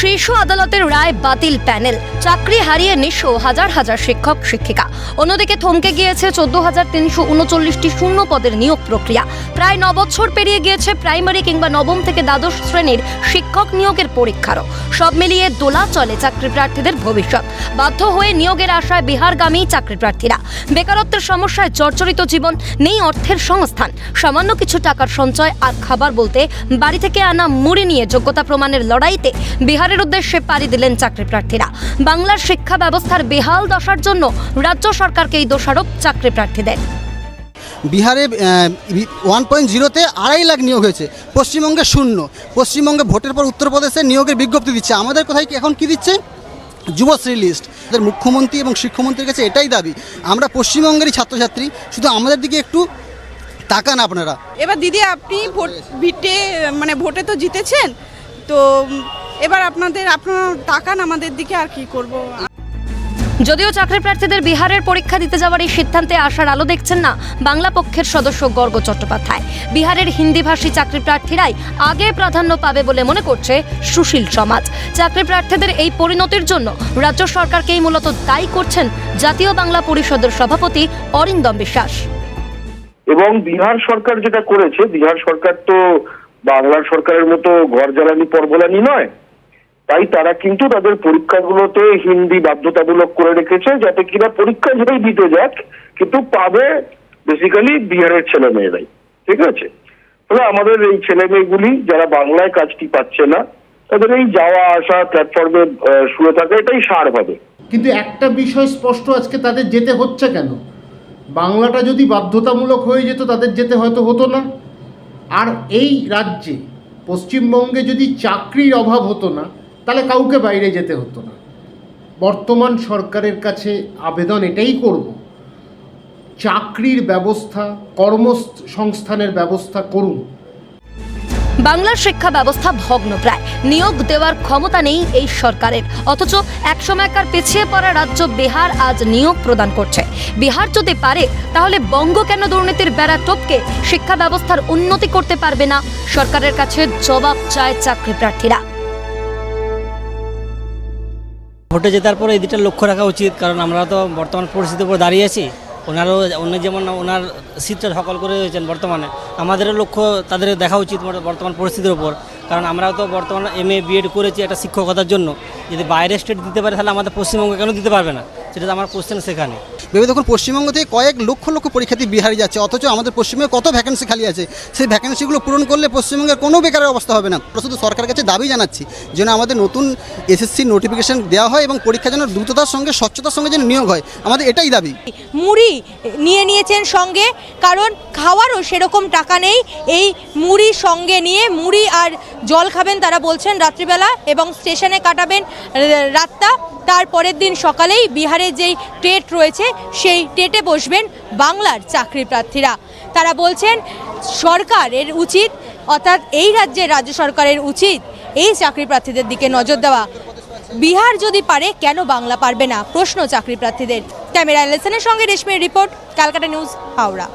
শীর্ষ আদালতের রায় বাতিল প্যানেল। চাকরি হারিয়ে নিঃস্ব হাজার হাজার শিক্ষক, শিক্ষিকা। অন্যদিকে থমকে গিয়েছে চোদ্দ হাজার তিনশো উনচল্লিশটি শূন্য পদের নিয়োগ প্রক্রিয়া। প্রায় ন বছর পেরিয়ে গিয়েছে প্রাইমারি কিংবা নবম থেকে দ্বাদশ শ্রেণির শিক্ষক নিয়োগের পরীক্ষারও। সব মিলিয়ে দোলা চলে চাকরি প্রার্থীদের ভবিষ্যৎ। বাধ্য হয়ে নিয়োগের আশায় বিহারগামী চাকরি প্রার্থীরা বেকারত্বের সমস্যায় জর্জরিত জীবন নেই অর্থের সংস্থান। সামান্য কিছু টাকার সঞ্চয় আর খাবার বলতে বাড়ি থেকে আনা মুড়ি নিয়ে যোগ্যতা প্রমাণের লড়াইতে বিহারের উদ্দেশ্যে পাড়ি দিলেন চাকরি প্রার্থীরা। বাংলার শিক্ষা ব্যবস্থার বেহাল দশার জন্য রাজ্য সরকারকেই দোষারোপ চাকরি প্রার্থীদের। বিহারে ওয়ান পয়েন্ট জিরোতে আড়াই লাখ নিয়োগ হয়েছে। পশ্চিমবঙ্গে শূন্য। পশ্চিমবঙ্গে ভোটের পর উত্তরপ্রদেশে নিয়োগের বিজ্ঞপ্তি দিচ্ছে। আমাদের কোথায় কি এখন কি দিচ্ছে? যুবশ্রী লিস্ট আমাদের মুখ্যমন্ত্রী এবং শিক্ষামন্ত্রীর কাছে এটাই দাবি। আমরা পশ্চিমবঙ্গেরই ছাত্রছাত্রী। শুধু আমাদের দিকে একটু তাকান আপনারা। এবার দিদি আপনি ভোট ভিটে মানে ভোটে তো জিতেছেন। তো এবার আপনাদের আপনার তাকান আমাদের দিকে আর কি করব। যদিও চাকরি প্রার্থীদের বিহারের পরীক্ষা দিতে যাওয়ার এই সিদ্ধান্তে আসার আলো দেখছেন না বাংলা পক্ষের সদস্য গর্গ চট্টোপাধ্যায়। বিহারের হিন্দিভাষী চাকরি প্রার্থীরাই আগে প্রাধান্য পাবে বলে মনে করছে সুশীল সমাজ। চাকরি প্রার্থীদের এই পরিণতির জন্য রাজ্য সরকারকেই মূলত দায়ী করছেন জাতীয় বাংলা পরিষদের সভাপতি অরিন্দম বিশ্বাস। এবং বিহার সরকার যেটা করেছে বিহার সরকার তো বাংলার সরকারের মতো ঘর জ্বালানি পরবলানি নয়। তাই তারা কিন্তু তাদের পরীক্ষাগুলোতে হিন্দি বাধ্যতামূলক করে রেখেছে, যাতে কিনা পরীক্ষা যেটাই দিতে যাক, কিন্তু পাবে বেসিক্যালি বিহারের ছেলে মেয়েরাই ঠিক আছে? ফলে আমাদের এই ছেলে মেয়েগুলি যারা বাংলায় কাজটি পাচ্ছে না, তাদের এই যাওয়া আসা প্ল্যাটফর্মে শুয়ে থাকা এটাই সার হবে। কিন্তু একটা বিষয় স্পষ্ট, আজকে তাদের যেতে হচ্ছে কেন? বাংলাটা যদি বাধ্যতামূলক হয়ে যেত, তাদের যেতে হয়তো হতো না। আর এই রাজ্যে পশ্চিমবঙ্গে যদি চাকরির অভাব হতো না তাহলে কাউকে বাইরে যেতে হতো না। বর্তমান সরকারের কাছে আবেদন এটাই করব, চাকরির ব্যবস্থা কর্মসংস্থানের ব্যবস্থা করুন। বাংলার শিক্ষা ব্যবস্থা ভগ্নপ্রায়। নিয়োগ দেওয়ার ক্ষমতা নেই এই সরকারের। অথচ একসময়কার পিছিয়ে পড়া রাজ্য বিহার আজ নিয়োগ প্রদান করছে। বিহার যদি পারে, তাহলে বঙ্গ কেন দুর্নীতির বেড়া টপকে? শিক্ষা ব্যবস্থার উন্নতি করতে পারবে না। সরকারের কাছে জবাব চায় চাকরি প্রার্থীরা ভোটে জেতার পরে এই দিকটা লক্ষ্য রাখা উচিত, কারণ আমরা তো বর্তমান পরিস্থিতির উপর দাঁড়িয়ে আছি। ওনারও অন্য যেমন ওনার সিটটা সকল করে রয়েছেন বর্তমানে, আমাদেরও লক্ষ্য তাদের দেখা উচিত বর্তমান পরিস্থিতির উপর। কারণ আমরাও তো বর্তমানে এম এ বিএড করেছি একটা শিক্ষকতার জন্য। যদি বাইরে স্টেট দিতে পারে, তাহলে আমাদের পশ্চিমবঙ্গে কেন দিতে পারবে না? সেটা তো আমার কোশ্চেন সেখানে। ভেবে দেখুন, পশ্চিমবঙ্গ থেকে কয়েক লক্ষ লক্ষ পরীক্ষার্থী বিহারে যাচ্ছে, অথচ আমাদের পশ্চিমবঙ্গে কত ভ্যাকেন্সি খালি আছে? সেই ভ্যাকেন্সিগুলো পূরণ করলে পশ্চিমবঙ্গের কোনো বেকারের অবস্থা হবে না। শুধু সরকারের কাছে দাবি জানাচ্ছি, যেন আমাদের নতুন এসএসসি নোটিফিকেশন দেওয়া হয় এবং পরীক্ষা যেন দ্রুততার সঙ্গে, স্বচ্ছতার সঙ্গে যেন নিয়োগ হয়। আমাদের এটাই দাবি। মুড়ি নিয়ে নিয়েছেন সঙ্গে, কারণ খাওয়ারও সেরকম টাকা নেই। এই মুড়ি সঙ্গে নিয়ে, মুড়ি আর জল খাবেন তারা বলছেন রাত্রিবেলা এবং স্টেশনে কাটাবেন রাতটা। তার পরের দিন সকালেই বিহারের যেই টেট রয়েছে সেই টেটে বসবেন বাংলার চাকরি প্রার্থীরা। তারা বলছেন, সরকারের উচিত, অর্থাৎ এই রাজ্যের রাজ্য সরকারের উচিত এই চাকরি প্রার্থীদের দিকে নজর দেওয়া। বিহার যদি পারে, কেন বাংলা পারবে না? প্রশ্ন চাকরি প্রার্থীদের। ক্যামেরা লেসনের সঙ্গে রেশমির রিপোর্ট, ক্যালকাটা নিউজ, হাওড়া।